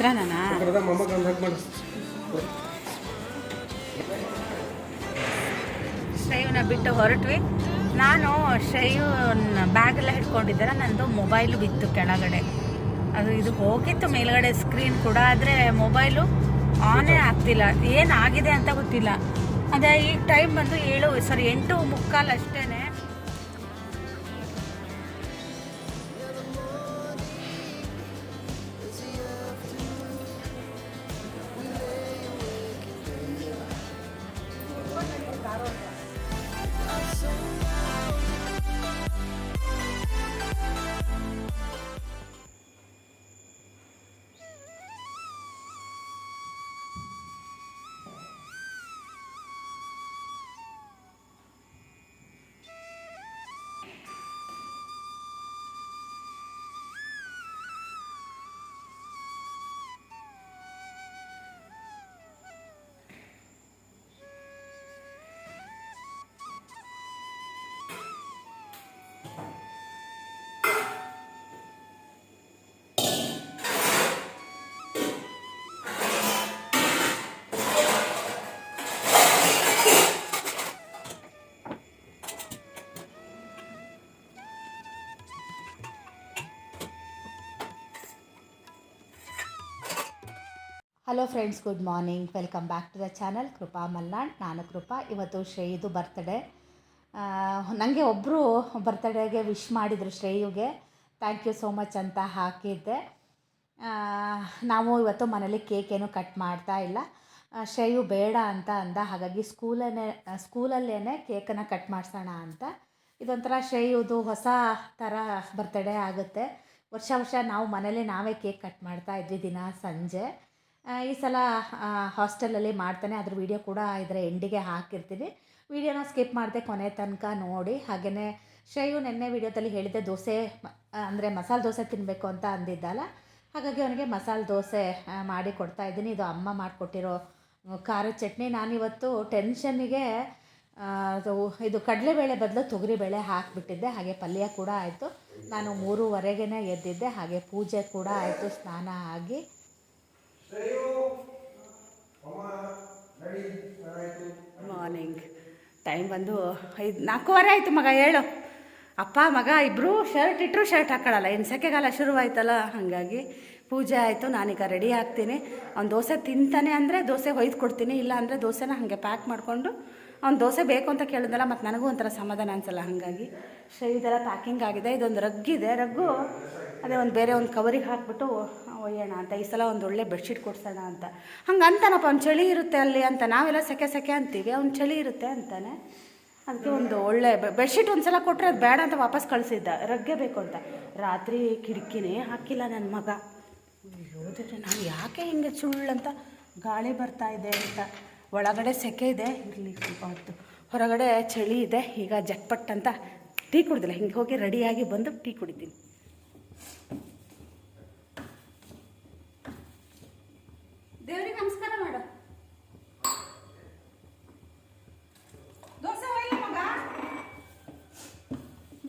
ಹಾಕಿ ಶ್ರೇಯುನ ಬಿಟ್ಟು ಹೊರಟ್ವಿ. ನಾನು ಶ್ರೇಯುನ ಬ್ಯಾಗೆಲ್ಲ ಹಿಡ್ಕೊಂಡಿದ್ದಾರೆ ನಂದು ಮೊಬೈಲು ಬಿತ್ತು ಕೆಳಗಡೆ. ಅದು ಇದು ಹೋಗಿತ್ತು ಮೇಲ್ಗಡೆ ಸ್ಕ್ರೀನ್ ಕೂಡ ಆದರೆ ಮೊಬೈಲು ಆನೇ ಆಗ್ತಿಲ್ಲ. ಏನಾಗಿದೆ ಅಂತ ಗೊತ್ತಿಲ್ಲ. ಅದೇ ಈಗ ಟೈಮ್ ಬಂದು ಏಳು ಸಾರಿ ಎಂಟು ಮುಕ್ಕಾಲು ಅಷ್ಟೇ hello friends good morning welcome back to the channel Krupa Malnad ನಾನು ಕೃಪಾ ಇವತ್ತು ಶ್ರೇಯುದು ಬರ್ತಡೇ ನನಗೆ ಒಬ್ಬರು ಬರ್ತಡೇಗೆ ವಿಶ್ ಮಾಡಿದರು ಶ್ರೇಯುಗೆ ಥ್ಯಾಂಕ್ ಯು ಸೋ ಮಚ್ ಅಂತ ಹಾಕಿದ್ದೆ. ನಾವು ಇವತ್ತು ಮನೇಲಿ ಕೇಕ್ ಏನು ಕಟ್ ಮಾಡ್ತಾ ಇಲ್ಲ. ಶ್ರೇಯು ಬೇಡ ಅಂತ ಅಂದ. ಹಾಗಾಗಿ ಸ್ಕೂಲನ್ನೇ ಸ್ಕೂಲಲ್ಲೇ ಕೇಕನ್ನು ಕಟ್ ಮಾಡಿಸೋಣ ಅಂತ. ಇದೊಂಥರ ಶ್ರೇಯುದು ಹೊಸ ಥರ ಬರ್ತಡೇ ಆಗುತ್ತೆ. ವರ್ಷ ವರ್ಷ ನಾವು ಮನೇಲಿ ನಾವೇ ಕೇಕ್ ಕಟ್ ಮಾಡ್ತಾ ಇದ್ವಿ ದಿನ ಸಂಜೆ. ಈ ಸಲ ಹಾಸ್ಟೆಲಲ್ಲಿ ಮಾಡ್ತಾನೆ. ಅದ್ರ ವಿಡಿಯೋ ಕೂಡ ಇದರ ಎಂಡಿಗೆ ಹಾಕಿರ್ತೀನಿ. ವಿಡಿಯೋನ ಸ್ಕಿಪ್ ಮಾಡಿದೆ ಕೊನೆ ತನಕ ನೋಡಿ. ಹಾಗೆಯೇ ಶ್ರೇಯು ನೆನ್ನೆ ವಿಡಿಯೋದಲ್ಲಿ ಹೇಳಿದ್ದೆ ದೋಸೆ ಅಂದರೆ ಮಸಾಲೆ ದೋಸೆ ತಿನ್ನಬೇಕು ಅಂತ ಅಂದಿದ್ದಲ್ಲ. ಹಾಗಾಗಿ ಅವನಿಗೆ ಮಸಾಲೆ ದೋಸೆ ಮಾಡಿ ಕೊಡ್ತಾ ಇದ್ದೀನಿ. ಇದು ಅಮ್ಮ ಮಾಡಿಕೊಟ್ಟಿರೋ ಖಾರದ ಚಟ್ನಿ. ನಾನಿವತ್ತು ಟೆನ್ಷನ್ನಿಗೆ ಇದು ಕಡಲೆಬೇಳೆ ಬದಲು ತೊಗರಿಬೇಳೆ ಹಾಕಿಬಿಟ್ಟಿದ್ದೆ. ಹಾಗೆ ಪಲ್ಯ ಕೂಡ ಆಯಿತು. ನಾನು ಮೂರುವರೆಗೇ ಎದ್ದಿದ್ದೆ. ಹಾಗೆ ಪೂಜೆ ಕೂಡ ಆಯಿತು. ಸ್ನಾನ ಆಗಿ ಮಾರ್ನಿಂಗ್ ಟೈಮ್ ಬಂದು ಐದು, ನಾಲ್ಕೂವರೆ ಆಯಿತು ಮಗ, ಹೇಳು. ಅಪ್ಪ, ಮಗ ಇಬ್ಬರು ಶರ್ಟ್ ಇಟ್ಟರು ಶರ್ಟ್ ಹಾಕೊಳ್ಳಲ್ಲ ಇನ್ನು ಸೆಕೆಗಾಲ ಶುರುವಾಯ್ತಲ್ಲ, ಹಾಗಾಗಿ ಪೂಜೆ ಆಯಿತು, ನಾನೀಗ ರೆಡಿ ಆಗ್ತೀನಿ. ಅವ್ನು ದೋಸೆ ತಿಂತಾನೆ ಅಂದರೆ ದೋಸೆ ಒಯ್ದು ಕೊಡ್ತೀನಿ ಇಲ್ಲ ಅಂದರೆ ದೋಸೆನ ಹಾಗೆ ಪ್ಯಾಕ್ ಮಾಡಿಕೊಂಡು ಅವ್ನು ದೋಸೆ ಬೇಕು ಅಂತ ಕೇಳಿದ್ನಲ್ಲ ಮತ್ತು ನನಗೂ ಒಂಥರ ಸಮಾಧಾನ ಅನ್ಸಲ್ಲ, ಹಾಗಾಗಿ ಸೊ ಇದೆಲ್ಲ ಪ್ಯಾಕಿಂಗ್ ಆಗಿದೆ. ಇದೊಂದು ರಗ್ಗಿದೆ ರಗ್ಗು ಅದೇ ಒಂದು ಬೇರೆ ಒಂದು ಕವರಿಗೆ ಹಾಕ್ಬಿಟ್ಟು ಒಯ್ಯೋಣ ಅಂತ ಈ ಸಲ ಒಂದು ಒಳ್ಳೆ ಬೆಡ್ಶೀಟ್ ಕೊಡ್ಸೋಣ ಅಂತ. ಹಂಗೆ ಅಂತಾನಪ್ಪ ಅವ್ನು ಚಳಿ ಇರುತ್ತೆ ಅಲ್ಲಿ ಅಂತ. ನಾವೆಲ್ಲ ಸೆಕೆ ಸೆಕೆ ಅಂತೀವಿ ಅವ್ನು ಚಳಿ ಇರುತ್ತೆ ಅಂತಾನೆ. ಅದಕ್ಕೆ ಒಂದು ಒಳ್ಳೆ ಬೆಡ್ಶೀಟ್ ಒಂದು ಸಲ ಕೊಟ್ಟರೆ ಅದು ಬೇಡ ಅಂತ ವಾಪಸ್ ಕಳಿಸಿದ್ದ. ರಗ್ಗೆ ಬೇಕು ಅಂತ. ರಾತ್ರಿ ಕಿಟಕಿನೇ ಹಾಕಿಲ್ಲ ನನ್ನ ಮಗ. ಅಯ್ಯೋ ದೇವ್ರೇ, ನಾನು ಯಾಕೆ ಹಿಂಗೆ ಸುಳ್ಳಂತ ಗಾಳಿ ಬರ್ತಾ ಇದೆ ಅಂತ. ಒಳಗಡೆ ಸೆಕೆ ಇದೆ. ಇರಲಿ ಹೊತ್ತು. ಹೊರಗಡೆ ಚಳಿ ಇದೆ. ಈಗ ಜಟ್ಪಟ್ ಅಂತ ಟೀ ಕುಡ್ದಿಲ್ಲ. ಹಿಂಗೆ ಹೋಗಿ ರೆಡಿಯಾಗಿ ಬಂದು ಟೀ ಕುಡಿತೀನಿ ದೇವ್ರಿಗೆ ನಮಸ್ಕಾರ ಮಾಡು ದೋಸೆ ಒಯ್ಲ ಮಗ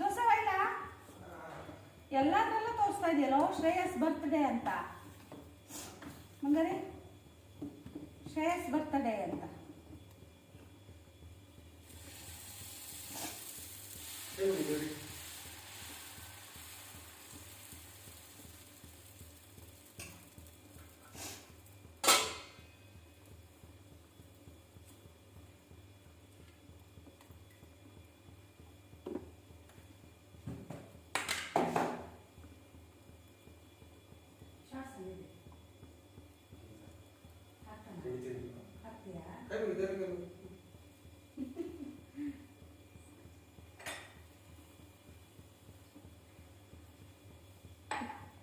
ದೋಸೆ ಒಯ್ಲ ಎಲ್ಲದರಲ್ಲೂ ತೋರಿಸ್ತಾ ಇದೆಯಲ್ಲೋ? ಶ್ರೇಯಸ್ ಬರ್ತ್ಡೇ ಅಂತ. ಹಂಗಾರೆ ಶ್ರೇಯಸ್ ಬರ್ತ್ಡೇ ಅಂತ.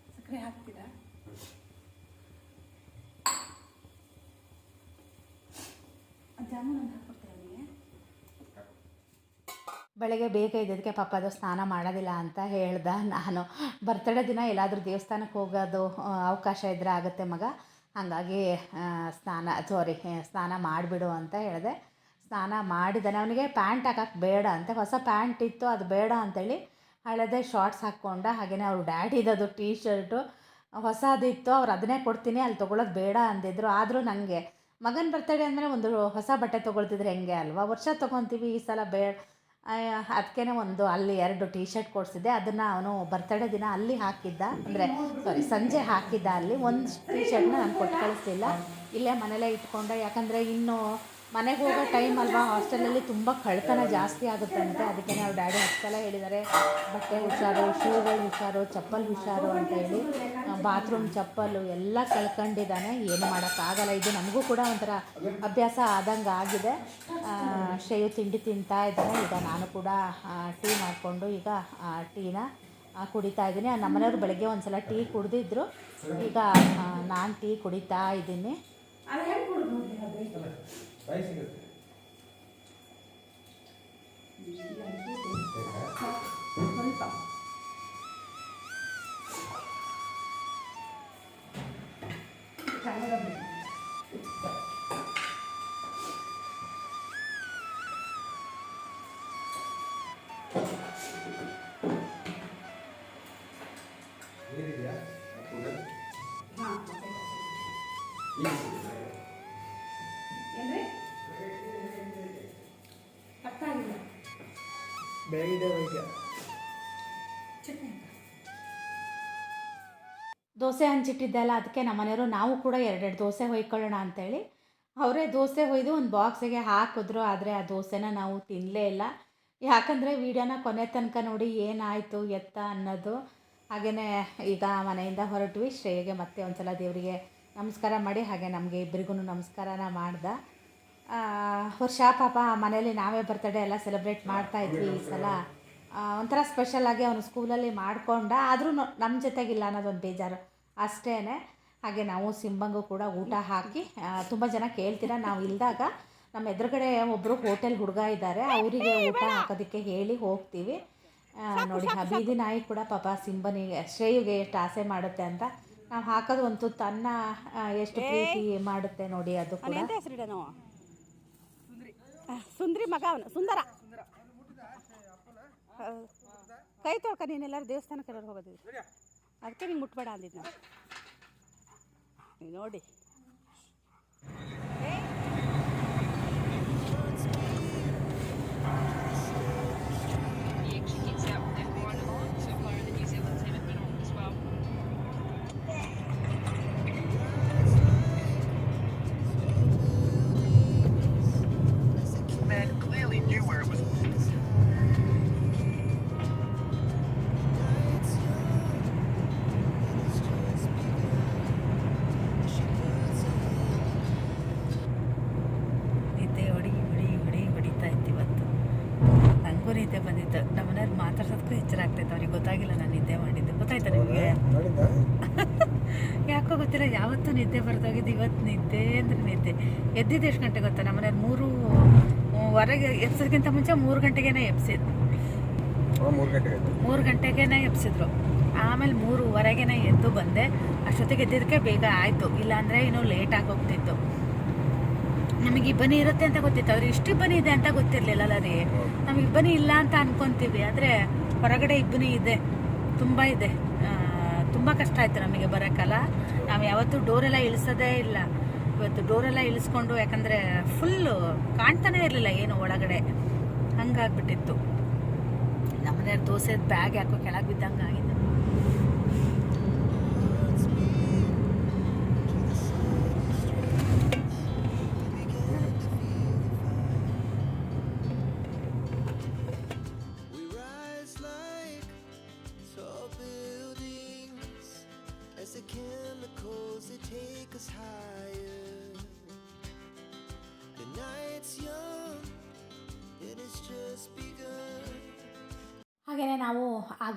ಸಕ್ಕರೆ ಹಾಕ್ತೀರಾ? ಜಾಮೂನ್ ಒಂದು ಹಾಕ್ಕೊಡ್ತೀರಾ ಅವನಿಗೆ ಬೆಳಗ್ಗೆ ಬೇಗ ಇದ್ದಕ್ಕೆ ಪಾಪ ಅದು ಸ್ನಾನ ಮಾಡೋದಿಲ್ಲ ಅಂತ ಹೇಳ್ದೆ ನಾನು. ಬರ್ತಡೇ ದಿನ ಎಲ್ಲಾದರೂ ದೇವಸ್ಥಾನಕ್ಕೆ ಹೋಗೋದು ಅವಕಾಶ ಇದ್ದರೆ ಆಗುತ್ತೆ ಮಗ. ಹಾಗಾಗಿ ಸ್ನಾನ ಸಾರಿ ಸ್ನಾನ ಮಾಡಿಬಿಡು ಅಂತ ಹೇಳಿದೆ. ಸ್ನಾನ ಮಾಡಿದ್ದಾನೆ ಅವನಿಗೆ ಪ್ಯಾಂಟ್ ಹಾಕಕ್ಕೆ ಬೇಡ ಅಂತೆ. ಹೊಸ ಪ್ಯಾಂಟ್ ಇತ್ತು, ಅದು ಬೇಡ ಅಂತೇಳಿ ಹಳೇದೇ ಶಾರ್ಟ್ಸ್ ಹಾಕ್ಕೊಂಡ ಹಾಗೆಯೇ ಅವ್ರ ಡ್ಯಾಡಿದದು ಟೀ ಶರ್ಟು ಹೊಸದಿತ್ತು, ಅವ್ರು ಅದನ್ನೇ ಕೊಡ್ತೀನಿ, ಅಲ್ಲಿ ತೊಗೊಳೋದು ಬೇಡ ಅಂದಿದ್ರು. ಆದರೂ ನನಗೆ ಮಗನ ಬರ್ತಡೇ ಅಂದರೆ ಒಂದು ಹೊಸ ಬಟ್ಟೆ ತೊಗೊಳ್ತಿದ್ರೆ ಹೆಂಗೆ ಅಲ್ವಾ? ವರ್ಷ ತೊಗೊತೀವಿ ಈ ಸಲ ಬೇ ಅದಕ್ಕೇ ಒಂದು ಅಲ್ಲಿ ಎರಡು ಟೀ ಶರ್ಟ್ ಕೊಡಿಸಿದ್ದೆ. ಅದನ್ನು ಅವನು ಬರ್ತಡೇ ದಿನ ಅಲ್ಲಿ ಹಾಕಿದ್ದ. ಅಂದರೆ ಸಾರಿ ಸಂಜೆ ಹಾಕಿದ್ದ ಅಲ್ಲಿ. ಒಂದು ಟೀ ಶರ್ಟ್ನ ನಾನು ಕೊಟ್ಟು ಕಳಿಸಿಲ್ಲ ಇಲ್ಲೇ ಮನೇಲೇ ಇಟ್ಕೊಂಡೆ. ಯಾಕಂದರೆ ಇನ್ನು ಮನೆಗೆ ಹೋಗೋ ಟೈಮ್ ಅಲ್ವಾ? ಹಾಸ್ಟೆಲಲ್ಲಿ ತುಂಬ ಕಳ್ತನ ಜಾಸ್ತಿ ಆಗುತ್ತಂತೆ ಅದಕ್ಕೆ ನಾವು ಡ್ಯಾಡಿ ಹತ್ತು ಹೇಳಿದ್ದಾರೆ. ಬಟ್ಟೆ ಹುಷಾರು, ಶೂಗಳು ಹುಷಾರು, ಚಪ್ಪಲ್ ಹುಷಾರು ಅಂತ ಹೇಳಿ. ಬಾತ್ರೂಮ್ ಚಪ್ಪಲು ಎಲ್ಲ ಕಳ್ಕೊಂಡಿದ್ದಾನೆ. ಏನು ಮಾಡೋಕ್ಕಾಗಲ್ಲ. ಇದು ನಮಗೂ ಕೂಡ ಒಂಥರ ಅಭ್ಯಾಸ ಆದಂಗೆ ಆಗಿದೆ. ಶೇಯು ತಿಂಡಿ ತಿಂತಾ ಇದ್ದಾನೆ. ಈಗ ನಾನು ಕೂಡ ಟೀ ಮಾಡಿಕೊಂಡು ಈಗ ಟೀನ ಕುಡಿತಾ ಇದ್ದೀನಿ. ನಮ್ಮನೆಯವರು ಬೆಳಗ್ಗೆ ಒಂದು ಸಲ ಟೀ ಕುಡಿದಿದ್ರು. ಈಗ ನಾನು ಟೀ ಕುಡಿತಾ ಇದ್ದೀನಿ. ಬಾಯಿ ಸಿಗುತ್ತೆ ನೀರಿದೆಯಾ ದೋಸೆ ಹಂಚಿಟ್ಟಿದ್ದೆಲ್ಲ ಅದಕ್ಕೆ ನಮ್ಮ ಮನೆಯವರು ನಾವು ಕೂಡ ಎರಡೆರಡು ದೋಸೆ ಹೊಯ್ಕೊಳ್ಳೋಣ ಅಂತೇಳಿ, ಅವರೇ ದೋಸೆ ಹೊಯ್ದು ಒಂದು ಬಾಕ್ಸಿಗೆ ಹಾಕಿದ್ರು, ಆದರೆ ಆ ದೋಸೆನ ನಾವು ತಿನ್ನಲೇ ಇಲ್ಲ. ಯಾಕಂದರೆ ವೀಡಿಯೋನ ಕೊನೆ ತನಕ ನೋಡಿ ಏನಾಯಿತು, ಎತ್ತ ಅನ್ನೋದು. ಹಾಗೆಯೇ ಈಗ ಮನೆಯಿಂದ ಹೊರಟ್ವಿ, ಶ್ರೇಯಗೆ ಮತ್ತೆ ಒಂದು ಸಲ ದೇವರಿಗೆ ನಮಸ್ಕಾರ ಮಾಡಿ, ಹಾಗೆ ನಮಗೆ ಇಬ್ಬರಿಗೂ ನಮಸ್ಕಾರನ ಮಾಡ್ದೆ. ವರ್ಷ ಪಾಪ ಮನೇಲಿ ನಾವೇ ಬರ್ತಡೇ ಎಲ್ಲ ಸೆಲೆಬ್ರೇಟ್ ಮಾಡ್ತಾ ಇದ್ವಿ ಈ ಸಲ. ಒಂಥರ ಸ್ಪೆಷಲಾಗಿ ಅವನು ಸ್ಕೂಲಲ್ಲಿ ಮಾಡಿಕೊಂಡ, ಆದರೂ ನಮ್ಮ ಜೊತೆಗಿಲ್ಲ ಅನ್ನೋದೊಂದು ಬೇಜಾರು. ಅಷ್ಟೇ ಹಾಗೆ ನಾವು ಸಿಂಬಂಗೂ ಕೂಡ ಊಟ ಹಾಕಿ ತುಂಬ ಜನ ಕೇಳ್ತೀರ? ನಾವು ಇಲ್ದಾಗ ನಮ್ಮ ಎದುರುಗಡೆ ಒಬ್ಬರು ಹೋಟೆಲ್ ಹುಡುಗ ಇದ್ದಾರೆ. ಅವರಿಗೆ ಊಟ ಹಾಕೋದಕ್ಕೆ ಹೇಳಿ ಹೋಗ್ತೀವಿ. ನೋಡಿ ಆ ಬೀದಿ ನಾಯಿ ಕೂಡ ಪಾಪ ಸಿಂಬನಿಗೆ ಶ್ರೇಯುಗೆ ಎಷ್ಟು ಆಸೆ ಮಾಡುತ್ತೆ ಅಂತ. ನಾವು ಹಾಕೋದು ಒಂದು ತನ್ನ ಎಷ್ಟು ಪ್ರೀತಿ ಮಾಡುತ್ತೆ ನೋಡಿ ಅದು ಕೂಡ. ಸುಂದ್ರಿ ಮಗ ಅವನು ಸುಂದರ. ಕೈ ತೊಳ್ಕ ನೀನೆಲ್ಲರೂ ದೇವಸ್ಥಾನಕ್ಕೆ ಎಲ್ಲರೂ ಹೋಗೋದು ಅದಕ್ಕೆ ನಿಂಗೆ ಮುಟ್ಬೇಡ ಅಂದಿದ್ದು ನಾನು ನೋಡಿ. ನನಗೂ ನಿದ್ದೆ ಬಂದಿತ್ತು. ನಮ್ಮನೆಯವ್ರು ಮಾತಾಡ್ಸೋದಕ್ಕೂ ಎಚ್ಚರ ಆಗ್ತೈತೆ ಅವ್ರಿಗೆ ಗೊತ್ತಾಗಿಲ್ಲ ನಾನು ನಿದ್ದೆ ಮಾಡಿದ್ದೆ. ಗೊತ್ತಾಯ್ತಾ ನಿಮಗೆ? ಯಾಕೋ ಗೊತ್ತಿಲ್ಲ. ಯಾವತ್ತೂ ನಿದ್ದೆ ಬರ್ತೋಗಿದ್ದು ಇವತ್ತು ನಿದ್ದೆ ಅಂದರೆ ನಿದ್ದೆ. ಎದ್ದಿದ್ದು ಎಷ್ಟು ಗಂಟೆ ಗೊತ್ತಾ? ನಮ್ಮನೆ ಮೂರು ಹೊರಗೆ ಎಬ್ಸೋದಕ್ಕಿಂತ ಮುಂಚೆ ಮೂರು ಗಂಟೆಗೇನೆ ಎಬ್ಸಿದ್ರು. ಮೂರು ಗಂಟೆಗೇನೆ ಎಬ್ಸಿದ್ರು. ಆಮೇಲೆ ಮೂರುವರೆಗೇನೆ ಎದ್ದು ಬಂದೆ. ಅಷ್ಟೊತ್ತಿಗೆ ಎದ್ದಿದ್ದಕ್ಕೆ ಬೇಗ ಆಯಿತು. ಇಲ್ಲಾಂದರೆ ಇನ್ನೂ ಲೇಟ್ ಆಗಿ ಹೋಗ್ತಿತ್ತು. ನಮಗೆ ಇಬ್ಬನಿ ಇರುತ್ತೆ ಅಂತ ಗೊತ್ತಿತ್ತು. ಅವ್ರಿಗೆ ಇಷ್ಟು ಇಬ್ಬನಿ ಇದೆ ಅಂತ ಗೊತ್ತಿರಲಿಲ್ಲ ರೀ. ನಮಗೆ ಇಬ್ಬನಿ ಇಲ್ಲ ಅಂತ ಅನ್ಕೊಂತೀವಿ. ಆದರೆ ಹೊರಗಡೆ ಇಬ್ಬನಿ ಇದೆ. ತುಂಬ ಇದೆ. ತುಂಬ ಕಷ್ಟ ಆಯಿತು ನಮಗೆ ಬರೋಕ್ಕಲ್ಲ ನಾವು ಯಾವತ್ತೂ ಡೋರೆಲ್ಲ ಇಳಿಸೋದೇ ಇಲ್ಲ. ಇವತ್ತು ಡೋರೆಲ್ಲ ಇಳಿಸ್ಕೊಂಡು ಯಾಕಂದರೆ ಫುಲ್ಲು ಕಾಣ್ತಾನೆ ಇರಲಿಲ್ಲ ಏನು ಒಳಗಡೆ. ಹಂಗಾಗ್ಬಿಟ್ಟಿತ್ತು. ನಮ್ಮನೆ ದೋಸೆ ಬ್ಯಾಗ್ ಯಾಕೋ ಕೆಳಗೆ ಬಿದ್ದಂಗೆ ಆಗಿದೆ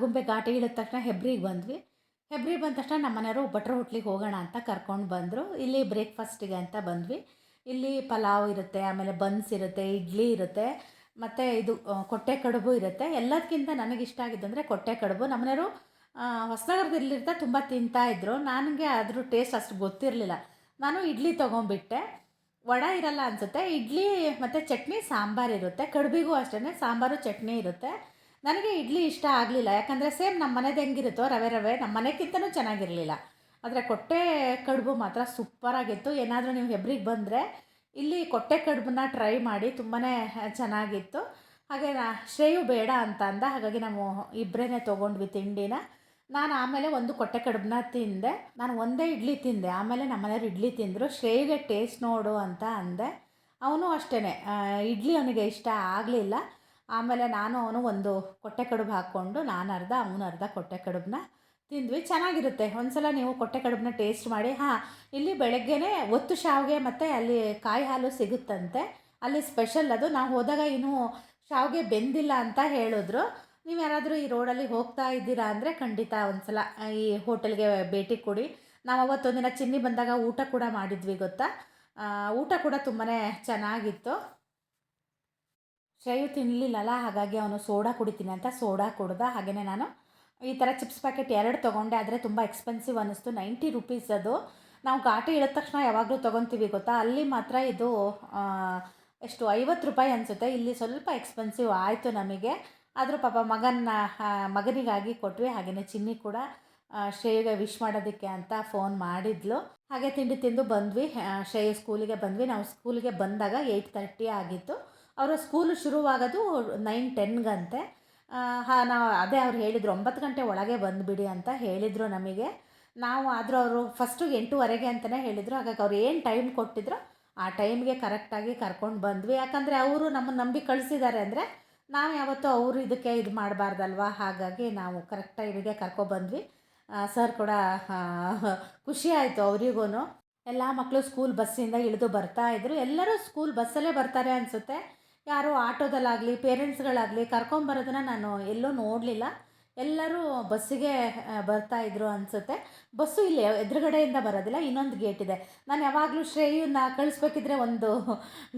ಆಗುಂಬೆ ಘಾಟಿ ಇಳಿದ ತಕ್ಷಣ ಹೆಬ್ರಿಗೆ ಬಂದ್ವಿ. ಹೆಬ್ರಿಗೆ ಬಂದ ತಕ್ಷಣ ನಮ್ಮ ಮನೆಯವರು ಭಟ್ರ ಹೋಟ್ಲಿಗೆ ಹೋಗೋಣ ಅಂತ ಕರ್ಕೊಂಡು ಬಂದರು. ಇಲ್ಲಿ ಬ್ರೇಕ್ಫಾಸ್ಟಿಗೆ ಅಂತ ಬಂದ್ವಿ. ಇಲ್ಲಿ ಪಲಾವ್ ಇರುತ್ತೆ, ಆಮೇಲೆ ಬನ್ಸ್ ಇರುತ್ತೆ, ಇಡ್ಲಿ ಇರುತ್ತೆ, ಮತ್ತು ಇದು ಕೊಟ್ಟೆ ಕಡುಬು ಇರುತ್ತೆ. ಎಲ್ಲದಕ್ಕಿಂತ ನನಗಿಷ್ಟ ಆಗಿದ್ದಂದರೆ ಕೊಟ್ಟೆ ಕಡುಬು. ನಮ್ಮನೆಯವರು ಹೊಸನಗರದಲ್ಲಿರ್ತ ತುಂಬ ತಿಂತಾಯಿದ್ರು ನನಗೆ ಅದ್ರ ಟೇಸ್ಟ್ ಅಷ್ಟು ಗೊತ್ತಿರಲಿಲ್ಲ. ನಾನು ಇಡ್ಲಿ ತೊಗೊಂಬಿಟ್ಟೆ ವಡ ಇರಲ್ಲ ಅನಿಸುತ್ತೆ. ಇಡ್ಲಿ ಮತ್ತು ಚಟ್ನಿ ಸಾಂಬಾರು ಇರುತ್ತೆ. ಕಡುಬಿಗೂ ಅಷ್ಟೇ ಸಾಂಬಾರು, ಚಟ್ನಿ ಇರುತ್ತೆ. ನನಗೆ ಇಡ್ಲಿ ಇಷ್ಟ ಆಗಲಿಲ್ಲ. ಯಾಕಂದರೆ ಸೇಮ್ ನಮ್ಮ ಮನೆದು ಹೆಂಗಿರುತ್ತೋ ರವೆ ರವೆ, ನಮ್ಮ ಮನೆಗಿಂತನೂ ಚೆನ್ನಾಗಿರಲಿಲ್ಲ. ಆದರೆ ಕೊಟ್ಟೆ ಕಡುಬು ಮಾತ್ರ ಸೂಪರಾಗಿತ್ತು. ಏನಾದರೂ ನೀವು ಹೆಬ್ರಿಗೆ ಬಂದರೆ ಇಲ್ಲಿ ಕೊಟ್ಟೆ ಕಡುಬನ್ನ ಟ್ರೈ ಮಾಡಿ ತುಂಬಾ ಚೆನ್ನಾಗಿತ್ತು. ಹಾಗೆ ನಾ ಶ್ರೇಯು ಬೇಡ ಅಂತ ಅಂದ. ಹಾಗಾಗಿ ನಾವು ಇಬ್ಬರೇ ತೊಗೊಂಡ್ವಿ ತಿಂಡಿನ. ನಾನು ಆಮೇಲೆ ಒಂದು ಕೊಟ್ಟೆ ಕಡುಬನ್ನ ತಿಂದೆ. ನಾನು ಒಂದೇ ಇಡ್ಲಿ ತಿಂದೆ. ಆಮೇಲೆ ನಮ್ಮ ಮನೆಯವ್ರು ಇಡ್ಲಿ ತಿಂದರು. ಶ್ರೇಯುಗೆ ಟೇಸ್ಟ್ ನೋಡು ಅಂತ ಅಂದೆ. ಅವನು ಅಷ್ಟೇ ಇಡ್ಲಿ ಅವನಿಗೆ ಇಷ್ಟ ಆಗಲಿಲ್ಲ. ಆಮೇಲೆ ನಾನು ಅವನು ಒಂದು ಕೊಟ್ಟೆ ಕಡುಬು ಹಾಕ್ಕೊಂಡು, ನಾನು ಅರ್ಧ, ಅವನು ಅರ್ಧ ಕೊಟ್ಟೆ ಕಡುಬನ್ನ ತಿಂದ್ವಿ. ಚೆನ್ನಾಗಿರುತ್ತೆ. ಒಂದ್ಸಲ ನೀವು ಕೊಟ್ಟೆ ಕಡುಬನ್ನ ಟೇಸ್ಟ್ ಮಾಡಿ, ಹಾಂ, ಇಲ್ಲಿ ಬೆಳಗ್ಗೆನೇ ಒತ್ತು ಶಾವಿಗೆ ಮತ್ತು ಅಲ್ಲಿ ಕಾಯಿ ಹಾಲು ಸಿಗುತ್ತಂತೆ. ಅಲ್ಲಿ ಸ್ಪೆಷಲ್ ಅದು. ನಾವು ಹೋದಾಗ ಇನ್ನೂ ಶಾವಿಗೆ ಬೆಂದಿಲ್ಲ ಅಂತ ಹೇಳಿದ್ರು. ನೀವು ಯಾರಾದರೂ ಈ ರೋಡಲ್ಲಿ ಹೋಗ್ತಾ ಇದ್ದೀರಾ ಅಂದರೆ ಖಂಡಿತ ಒಂದ್ಸಲ ಈ ಹೋಟೆಲ್ಗೆ ಭೇಟಿ ಕೊಡಿ. ನಾವು ಅವತ್ತೊಂದಿನ ಚಿನ್ನಿ ಬಂದಾಗ ಊಟ ಕೂಡ ಮಾಡಿದ್ವಿ ಗೊತ್ತಾ? ಊಟ ಕೂಡ ತುಂಬಾ ಚೆನ್ನಾಗಿತ್ತು. ಶ್ರೇಯು ತಿನ್ನಲಿಲ್ಲಲ್ಲ ಹಾಗಾಗಿ ಅವನು ಸೋಡಾ ಕುಡಿತೀನಿ ಅಂತ ಸೋಡಾ ಕುಡ್ದ ಹಾಗೆಯೇ ನಾನು ಈ ಥರ ಚಿಪ್ಸ್ ಪ್ಯಾಕೆಟ್ ಎರಡು ತೊಗೊಂಡೆ, ಆದರೆ ತುಂಬ ಎಕ್ಸ್ಪೆನ್ಸಿವ್ ಅನ್ನಿಸ್ತು. ನೈಂಟಿ ರುಪೀಸ್ ಅದು. ನಾವು ಘಾಟಿ ಇಳಿದ ತಕ್ಷಣ ಯಾವಾಗಲೂ ತೊಗೊತೀವಿ ಗೊತ್ತಾ? ಅಲ್ಲಿ ಮಾತ್ರ ಇದು ಎಷ್ಟು, ಐವತ್ತು ರೂಪಾಯಿ ಅನಿಸುತ್ತೆ. ಇಲ್ಲಿ ಸ್ವಲ್ಪ ಎಕ್ಸ್ಪೆನ್ಸಿವ್ ಆಯಿತು ನಮಗೆ. ಆದರೂ ಪಾಪ ಮಗನ ಮಗನಿಗಾಗಿ ಕೊಟ್ವಿ. ಹಾಗೆಯೇ ಚಿನ್ನಿ ಕೂಡ ಶ್ರೇಯುಗೆ ವಿಶ್ ಮಾಡೋದಕ್ಕೆ ಅಂತ ಫೋನ್ ಮಾಡಿದ್ಲು. ಹಾಗೆ ತಿಂಡಿ ತಿಂದು ಬಂದ್ವಿ. ಶ್ರೇಯು ಸ್ಕೂಲಿಗೆ ಬಂದ್ವಿ. ನಾವು ಸ್ಕೂಲಿಗೆ ಬಂದಾಗ ಏಯ್ಟ್ ತರ್ಟಿ ಆಗಿತ್ತು. ಅವರ ಸ್ಕೂಲು ಶುರುವಾಗೋದು ನೈನ್ ಟೆನ್ಗಂತೆ ಹಾಂ, ನಾವು ಅದೇ ಅವ್ರು ಹೇಳಿದರು, ಒಂಬತ್ತು ಗಂಟೆ ಒಳಗೆ ಬಂದುಬಿಡಿ ಅಂತ ಹೇಳಿದರು ನಮಗೆ. ನಾವು ಆದರೂ ಅವರು ಫಸ್ಟು ಎಂಟೂವರೆಗೆ ಅಂತಲೇ ಹೇಳಿದರು, ಹಾಗಾಗಿ ಅವ್ರು ಏನು ಟೈಮ್ ಕೊಟ್ಟಿದ್ರು ಆ ಟೈಮ್ಗೆ ಕರೆಕ್ಟಾಗಿ ಕರ್ಕೊಂಡು ಬಂದ್ವಿ. ಯಾಕಂದರೆ ಅವರು ನಮ್ಮನ್ನು ನಂಬಿ ಕಳಿಸಿದ್ದಾರೆ ಅಂದರೆ ನಾವು ಯಾವತ್ತೂ ಅವರು ಇದಕ್ಕೆ ಇದು ಮಾಡಬಾರ್ದಲ್ವ? ಹಾಗಾಗಿ ನಾವು ಕರೆಕ್ಟ್ ಟೈಮಿಗೆ ಕರ್ಕೊಬಂದ್ವಿ ಸರ್ ಕೂಡ ಖುಷಿ ಆಯಿತು ಅವರಿಗೂ ಎಲ್ಲ ಮಕ್ಕಳು ಸ್ಕೂಲ್ ಬಸ್ಸಿಂದ ಇಳಿದು ಬರ್ತಾ ಇದ್ದರು ಎಲ್ಲರೂ ಸ್ಕೂಲ್ ಬಸ್ಸಲ್ಲೇ ಬರ್ತಾರೆ ಅನಿಸುತ್ತೆ. ಯಾರು ಆಟೋದಲ್ಲಾಗಲಿ, ಪೇರೆಂಟ್ಸ್ಗಳಾಗಲಿ ಕರ್ಕೊಂಬರೋದನ್ನು ನಾನು ಎಲ್ಲೂ ನೋಡಲಿಲ್ಲ. ಎಲ್ಲರೂ ಬಸ್ಸಿಗೆ ಬರ್ತಾಯಿದ್ರು ಅನಿಸುತ್ತೆ. ಬಸ್ಸು ಇಲ್ಲಿ ಎದುರುಗಡೆಯಿಂದ ಬರೋದಿಲ್ಲ, ಇನ್ನೊಂದು ಗೇಟ್ ಇದೆ. ನಾನು ಯಾವಾಗಲೂ ಶ್ರೇಯನ್ನ ಕಳಿಸ್ಬೇಕಿದ್ರೆ ಒಂದು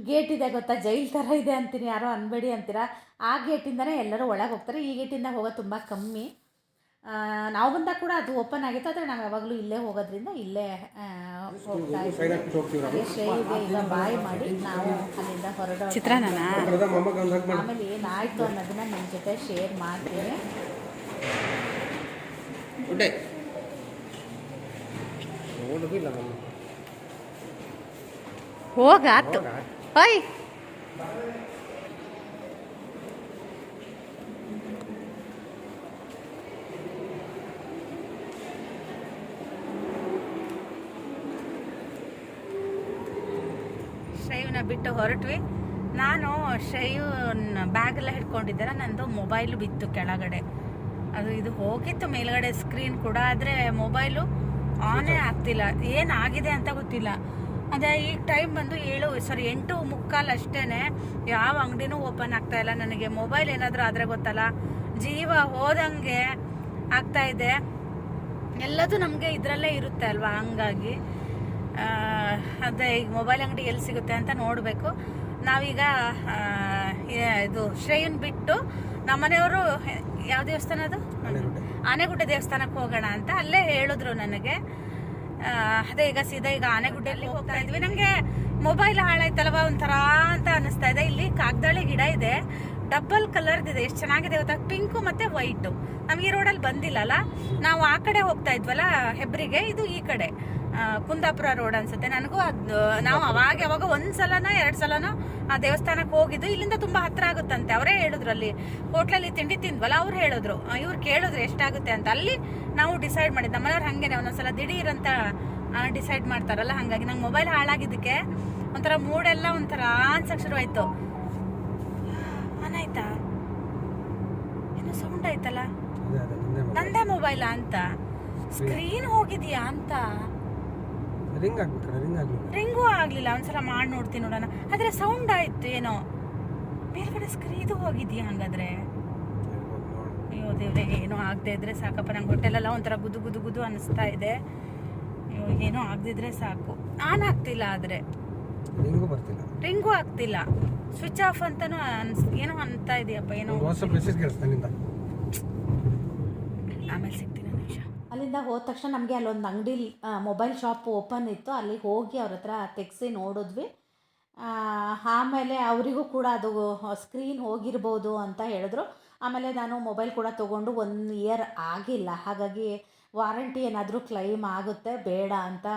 ಗೇಟ್ ಇದೆ ಗೊತ್ತಾ? ಜೈಲ್ ಥರ ಇದೆ ಅಂತೀನಿ, ಯಾರೋ ಅನ್ಬೇಡಿ ಅಂತೀರಾ? ಆ ಗೇಟಿಂದನೇ ಎಲ್ಲರೂ ಒಳಗೆ ಹೋಗ್ತಾರೆ. ಈ ಗೇಟಿಂದ ಹೋಗೋದು ತುಂಬ ಕಮ್ಮಿ. ನಾವು ಬಂದಾಗ ಕೂಡ ಅದು ಓಪನ್ ಆಗಿತ್ತು ಆದರೆ ನಾವು ಯಾವಾಗಲೂ ಇಲ್ಲೇ ಹೋಗೋದ್ರಿಂದ ಇಲ್ಲೇ ಹೋಗ್ತಾ ಈಗ ಬಾಯ್ ಮಾಡಿ ನಾವು ಅಲ್ಲಿಂದ ಹೊರಡೋ ಆಮೇಲೆ ಏನಾಯಿತು ಅನ್ನೋದನ್ನ ನಿಮ್ಮ ಜೊತೆ ಶೇರ್ ಮಾಡ್ತೀನಿ. ಹೋಗಾತು. ಹೊಯ್. ಬಿಟ್ಟು ಹೊರಟ್ವಿ. ನಾನು ಶ್ರೇಯುನ ಬ್ಯಾಗೆಲ್ಲ ಹಿಡ್ಕೊಂಡಿದ್ದೆಲ್ಲ ನಂದು ಮೊಬೈಲು ಬಿತ್ತು ಕೆಳಗಡೆ. ಅದು ಇದು ಹೋಗಿತ್ತು ಮೇಲ್ಗಡೆ ಸ್ಕ್ರೀನ್ ಕೂಡ, ಆದರೆ ಮೊಬೈಲು ಆನೇ ಆಗ್ತಿಲ್ಲ. ಏನಾಗಿದೆ ಅಂತ ಗೊತ್ತಿಲ್ಲ. ಅದೇ ಈಗ ಟೈಮ್ ಬಂದು ಏಳು ಸಾರಿ ಎಂಟು ಮುಕ್ಕಾಲು ಅಷ್ಟೇನೆ ಯಾವ ಅಂಗಡಿನೂ ಓಪನ್ ಆಗ್ತಾ ಇಲ್ಲ ನನಗೆ. ಮೊಬೈಲ್ ಏನಾದರೂ ಆದರೆ ಗೊತ್ತಲ್ಲ. ಜೀವ ಹೋದಂಗೆ ಆಗ್ತಾ ಇದೆ. ಎಲ್ಲದೂ ನಮಗೆ ಇದರಲ್ಲೇ ಇರುತ್ತೆ ಅಲ್ವಾ? ಹಂಗಾಗಿ ಅದೇ ಈಗ ಮೊಬೈಲ್ ಅಂಗಡಿ ಎಲ್ಲಿ ಸಿಗುತ್ತೆ ಅಂತ ನೋಡಬೇಕು. ನಾವೀಗ ಇದು ಶ್ರೇಯನ್ ಬಿಟ್ಟು ನಮ್ಮನೆಯವರು ಯಾವ ದೇವಸ್ಥಾನ ಅದು? ಆನೆಗುಡ್ಡೆ. ದೇವಸ್ಥಾನಕ್ಕೆ ಹೋಗೋಣ ಅಂತ ಅಲ್ಲೇ ಹೇಳಿದ್ರು ನನಗೆ. ಅದೇ ಈಗ ಸೀದಾ ಈಗ ಆನೆಗುಡ್ಡೆಯಲ್ಲಿ ಹೋಗ್ತಾ ಇದ್ವಿ. ನನಗೆ ಮೊಬೈಲ್ ಹಾಳಾಯ್ತಲ್ವ ಒಂಥರ ಅಂತ ಅನಿಸ್ತಾ ಇದೆ. ಇಲ್ಲಿ ಕಾಗ್ದಾಳಿ ಗಿಡ ಇದೆ. ಡಬಲ್ ಕಲರ್ದಿದೆ ಎಷ್ಟು ಚೆನ್ನಾಗಿದೆ ಗೊತ್ತಾಗ ಪಿಂಕು ಮತ್ತೆ ವೈಟು. ನಮ್ಗೆ ಈ ರೋಡಲ್ಲಿ ಬಂದಿಲ್ಲಲ್ಲ? ನಾವು ಆ ಕಡೆ ಹೋಗ್ತಾ ಇದ್ವಲ್ಲ ಹೆಬ್ರಿಗೆ? ಇದು ಈ ಕಡೆ. ಕುಂದಾಪುರ ರೋಡ್ ಅನ್ಸುತ್ತೆ. ನನಗೂ ಅದು ನಾವು ಅವಾಗ ಯಾವಾಗ ಒಂದ್ ಸಲನ ಎರಡ್ ಸಲನೋ ಆ ದೇವಸ್ಥಾನಕ್ಕೆ ಹೋಗಿದ್ದು ಇಲ್ಲಿಂದ ತುಂಬಾ ಹತ್ರ ಆಗುತ್ತಂತೆ. ಅವರೇ ಹೇಳಿದ್ರು ಅಲ್ಲಿ. ಹೋಟ್ಲಲ್ಲಿ ತಿಂಡಿ ತಿಂದ್ವಲ್ಲ ಅವ್ರು ಹೇಳಿದ್ರು. ಇವ್ರು ಕೇಳಿದ್ರು ಎಷ್ಟಾಗುತ್ತೆ ಅಂತ. ಅಲ್ಲಿ ನಾವು ಡಿಸೈಡ್ ಮಾಡಿದ್ದು. ನಮ್ಮನೆಯವ್ರು ಹಂಗೇನೆ ಒಂದೊಂದ್ಸಲ ದಿಢೀರ್ ಅಂತ ಡಿಸೈಡ್ ಮಾಡ್ತಾರಲ್ಲ ಹಾಗಾಗಿ ನಂಗೆ ಮೊಬೈಲ್ ಹಾಳಾಗಿದ್ದಕ್ಕೆ ಒಂಥರ ಮೂಡೆಲ್ಲ ಒಂಥರ ಅನ್ಸಕ್ ಶುರುವಾಯ್ತು. ಆನಾಯ್ತಾ ಏನೋ ಸೌಂಡ್ ಆಯ್ತಲ್ಲ? ನಂದೇ ಮೊಬೈಲ ಅಂತ? ಸ್ಕ್ರೀನ್ ಹೋಗಿದ್ಯಾ ಅಂತ? ರಿಂಗ್ ಆಗ್ಬೇಕಲ್ಲ ರಿಂಗ್ ಆಗ್ಲಿಲ್ಲ. ರಿಂಗೂ ಆಗ್ಲಿಲ್ಲ ಒಂದ್ಸಲ ಮಾಡಿ ನೋಡ್ತೀನಿ ನೋಡೋಣ. ಆದ್ರೆ ಸೌಂಡ್ ಆಯ್ತು ಏನೋ. ಮೇಲ್ಗಡೆ ಸ್ಕ್ರೀನ್ ಇದು ಹೋಗಿದ್ಯಾ ಹಂಗಾದ್ರೆ? ಅಯ್ಯೋ ದೇವ್ರೆ ಏನೋ ಆಗದೆ ಇದ್ರೆ ಸಾಕಪ್ಪ. ನಂಗೆ ಹೊಟ್ಟೆಲೆಲ್ಲ ಒಂಥರ ಗುದು ಗುದು ಗುದು ಅನಿಸ್ತಾ ಇದೆ. ಅಯ್ಯೋ ಏನೋ ಆಗದಿದ್ರೆ ಸಾಕು. ಆನ್ ಆಗ್ತಿಲ್ಲ ಆದರೆ. ರಿಂಗೂ ಬರ್ತಿಲ್ಲ. ರಿಂಗು ಆಗ್ತಿಲ್ಲ. ಸ್ವಿಚ್ ಆಫ್ ಅಂತಾನು ಅನ್ಸ್ ಏನೋ ಅಂತ ಇದೆಯಪ್ಪ ಏನೋ. ವಾಟ್ಸಪ್ ಮೆಸೇಜ್ ಕೇಳಿಸ್ತಾ ನಿಂದ. ಆಮೇಲೆ ಸಿಗ್ತೀನಿ. ಅಲ್ಲಿಂದ ಹೋದ ತಕ್ಷಣ ನಮಗೆ ಅಲ್ಲೊಂದು ಅಂಗಡಿ ಮೊಬೈಲ್ ಶಾಪ್ ಓಪನ್ ಇತ್ತು. ಅಲ್ಲಿ ಹೋಗಿ ಅವ್ರ ಹತ್ರ ತೆಗೆಸಿ ನೋಡಿದ್ವಿ. ಆಮೇಲೆ ಅವರಿಗೂ ಕೂಡ ಅದು ಸ್ಕ್ರೀನ್ ಹೋಗಿರ್ಬೋದು ಅಂತ ಹೇಳಿದ್ರು. ಆಮೇಲೆ ನಾನು ಮೊಬೈಲ್ ಕೂಡ ತೊಗೊಂಡು ಒನ್ ಇಯರ್ ಆಗಿಲ್ಲ. ಹಾಗಾಗಿ ವಾರಂಟಿ ಏನಾದರೂ ಕ್ಲೈಮ್ ಆಗುತ್ತೆ ಬೇಡ ಅಂತ